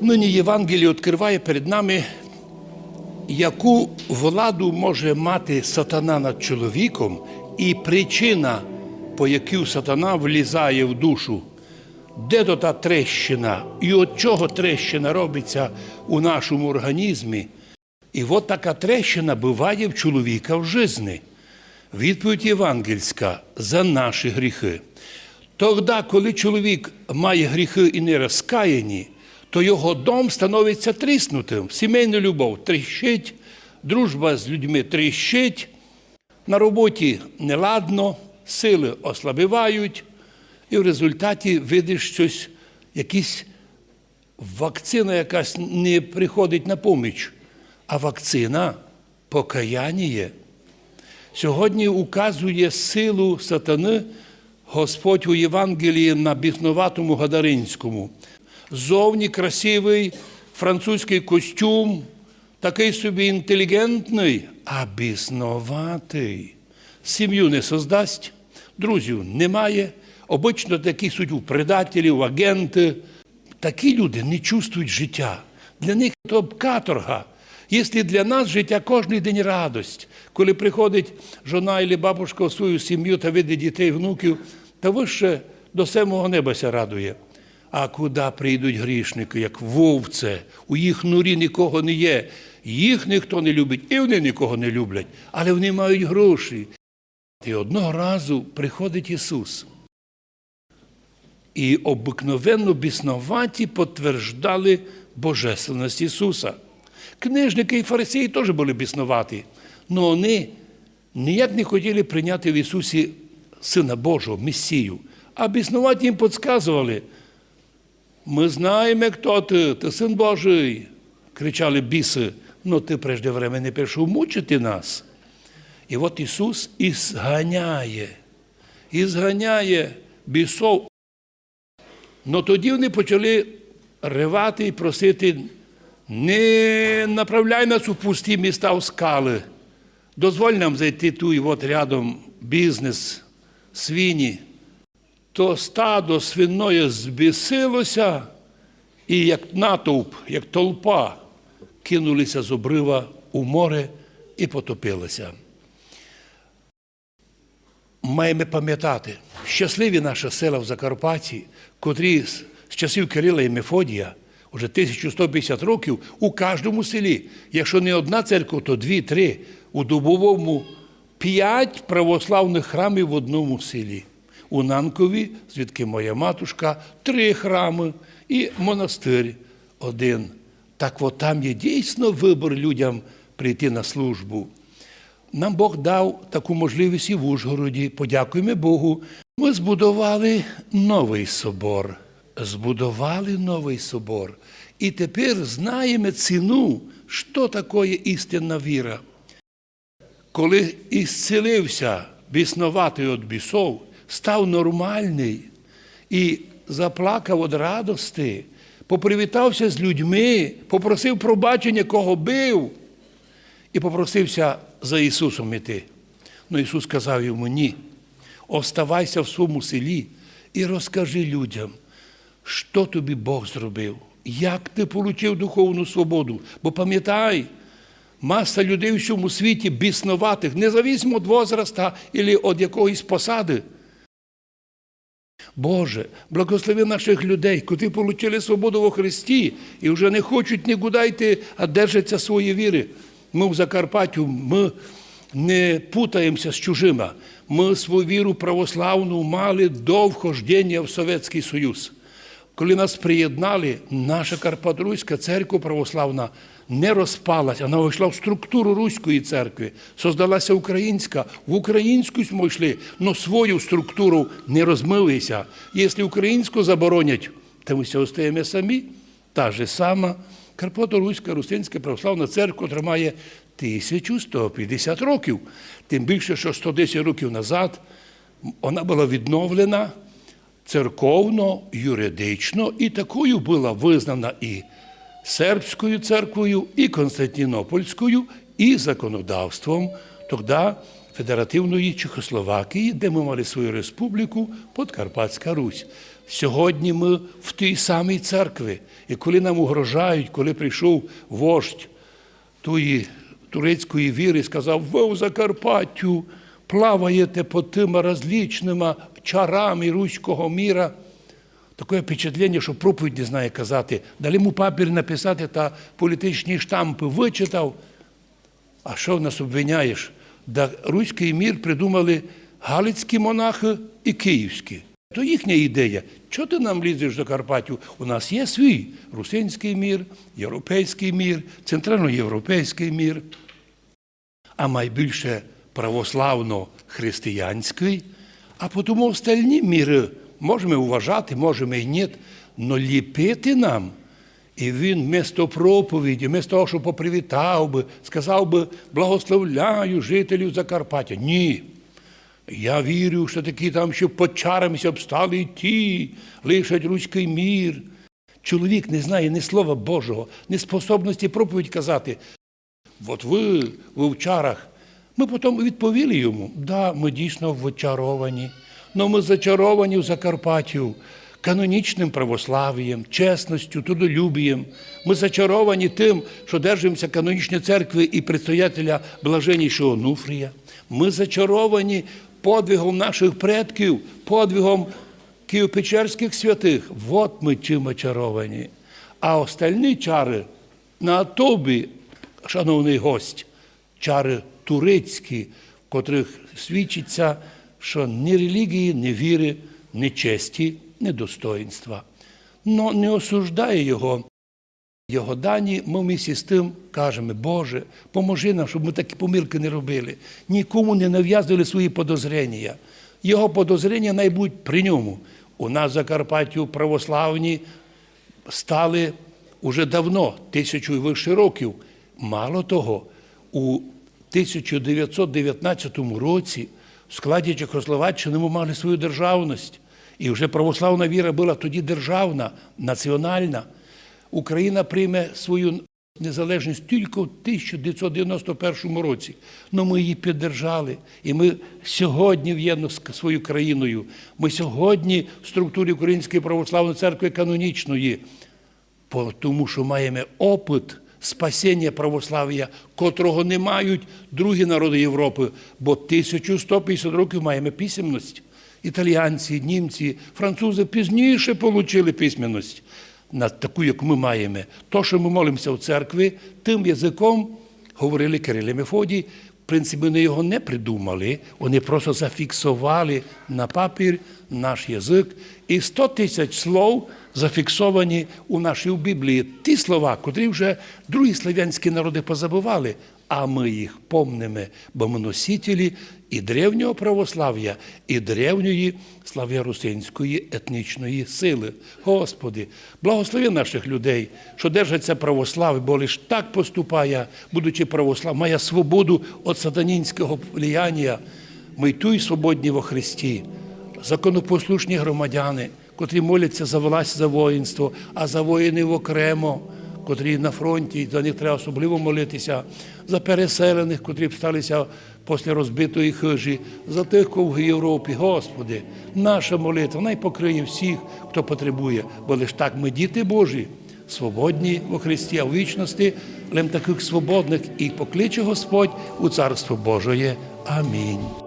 Нині Євангеліє відкриває перед нами, яку владу може мати сатана над чоловіком, і причина, по якій сатана влізає в душу. Де то та трещина, і від чого трещина робиться у нашому організмі? І от така трещина буває в чоловіка в житті. Відповідь євангельська за наші гріхи. Тоді, коли чоловік має гріхи і не розкаяні, то його дом становиться тріснутим. Сімейна любов тріщить, дружба з людьми тріщить, на роботі неладно, сили ослабівають, і в результаті видиш щось, якісь вакцина якась не приходить на поміч, а вакцина покаяння. Сьогодні указує силу сатани Господь у Євангелії на біснуватому Гадаринському. Зовні красивий французький костюм, такий собі інтелігентний, а біснуватий. Сім'ю не создасть, друзів немає. Обично такі суть у предателів, агенти. Такі люди не чувствують життя. Для них то каторга. Якщо для нас життя кожен день радость, коли приходить жона або бабушка у свою сім'ю та видить дітей, внуків, та вище до самого неба ся радує. А куди прийдуть грішники, як вовце, у їх нурі нікого не є, їх ніхто не любить, і вони нікого не люблять, але вони мають гроші. І одного разу приходить Ісус. І обикновенно біснуваті підтверждали Божественність Ісуса. Книжники і фарисеї теж були біснуваті, але вони ніяк не хотіли прийняти в Ісусі Сина Божого, Месію. А біснуваті їм підказували, ми знаємо, хто ти, ти син Божий, кричали біси, ну ти прежде времени пішов мучити нас. І от Ісус і зганяє, і зганяє бісов. Ну тоді вони почали ривати і просити, не направляй нас у пусті міста в скали. Дозволь нам зайти ту і от рядом бізнес, свині. То стадо свиноє збісилося, і як натовп, як толпа, кинулися з обрива у море і потопилися. Маємо пам'ятати, щасливі наша села в Закарпатті, котрі з часів Кирила і Мефодія, уже 1150 років, у кожному селі, якщо не одна церква, то дві-три, у Дубовому п'ять православних храмів в одному селі. У Нанкові, звідки моя матушка, три храми і монастир один. Так от там є дійсно вибір людям прийти на службу. Нам Бог дав таку можливість і в Ужгороді. Подякуємо Богу. Ми збудували новий собор. Збудували новий собор. І тепер знаємо ціну, що таке істинна віра. Коли ісцелився біснуватий від бісов, став нормальний і заплакав від радости, попривітався з людьми, попросив пробачення, кого бив, і попросився за Ісусом іти. Ну Ісус сказав йому ні. Оставайся в своєму селі і розкажи людям, що тобі Бог зробив, як ти отримав духовну свободу. Бо пам'ятай, маса людей в цьому світі біснуватих, независимо від возраста або від якоїсь посади. Боже, благослови наших людей, котрі отримали свободу во Христі і вже не хочуть нікуди йти, а держаться своєї віри. Ми в Закарпаттю ми не путаємося з чужими. Ми свою віру православну мали до вхождення в Совєтський Союз. Коли нас приєднали, наша Карпатруська церква православна не розпалася, вона вийшла в структуру Руської церкви, создалася українська, в українську ми йшли, але свою структуру не розмилися. Якщо українську заборонять, то ми все остаємо самі. Та ж сама Карпато-Руська Русинська православна церква, яка має 1150 років. Тим більше, що 110 років назад вона була відновлена церковно, юридично, і такою була визнана і сербською церквою, і Константинопольською, і законодавством тоді Федеративної Чехословакії, де ми мали свою республіку Подкарпатська Русь. Сьогодні ми в тій самій церкві. І коли нам угрожають, коли прийшов вождь тої турецької віри, сказав, ви у Закарпаттю плаваєте по тими розлічними чарами руського міра. Таке впечатлення, що проповідь не знає казати. Дали йому папір написати та політичні штампи вичитав. А що в нас обвиняєш? Да руський мір придумали галицькі монахи і київські. То їхня ідея. Чого ти нам лізеш до Карпатів? У нас є свій русинський мір, європейський мір, центральноєвропейський мір, а найбільше православно-християнський, а тому остальні міри можемо вважати, можемо і ні, але ліпити нам. І він вмісто проповіді, вмісто того, що попривітав би, сказав би, благословляю жителів Закарпаття. Ні. Я вірю, що такі там, що під чарами обстали ті, лишать руський мір. Чоловік не знає ні слова Божого, ні способності проповідь казати. От ви, в чарах. Ми потім відповіли йому, да, ми дійсно вчаровані, але ми зачаровані в Закарпаттю канонічним православ'ям, чесністю, трудолюбієм. Ми зачаровані тим, що держимося канонічної церкви і предстоятеля блаженнішого Онуфрія. Ми зачаровані подвигом наших предків, подвигом Києво-Печерських святих. От ми чим очаровані. А остальні чари на тобі, шановний гость, чари турецькі, в котрих свідчиться, що ні релігії, ні віри, ні честі, ні достоїнства. Но не осуждає його. Його дані, ми вмісті з тим кажемо, Боже, поможи нам, щоб ми такі помилки не робили. Нікому не нав'язували свої подозрення. Його подозрення найбудь при ньому. У нас в православні стали уже давно, тисячу і вище років. Мало того, у 1919 році в складі Чехословаччини ми мали свою державність. І вже православна віра була тоді державна, національна. Україна прийме свою незалежність тільки в 1991 році. Ну ми її піддержали. І ми сьогодні в'єдно з своєю країною. Ми сьогодні в структурі Української православної церкви канонічної, тому що маємо опит спасіння православ'я, котрого не мають другі народи Європи, бо 1150 років маємо писемність. Італіянці, німці, французи пізніше отримали письменність на таку, як ми маємо. То, що ми молимося в церкві, тим язиком говорили Кирил і Мефодій. В принципі, вони його не придумали, вони просто зафіксували на папір наш язик. І 100 тисяч слов зафіксовані у нашій Біблії. Ті слова, котрі вже другі слов'янські народи позабували, а ми їх помнимо, бо ми носителі і древнього православ'я, і древньої слав'я-русинської етнічної сили. Господи, благослови наших людей, що держаться православи, бо лиш так поступає, будучи православ, має свободу від сатанінського влияння. Ми й свободні во Христі, законопослушні громадяни, котрі моляться за власть, за воїнство, а за воїнів окремо котрі на фронті, за них треба особливо молитися, за переселених, котрі б сталися після розбитої хижі, за тих, кого в Європі. Господи, наша молитва най покриє всіх, хто потребує, бо лише так ми діти Божі, свободні у Христі, а в вічності лем таких свободних і покличе Господь у Царство Божоє. Амінь.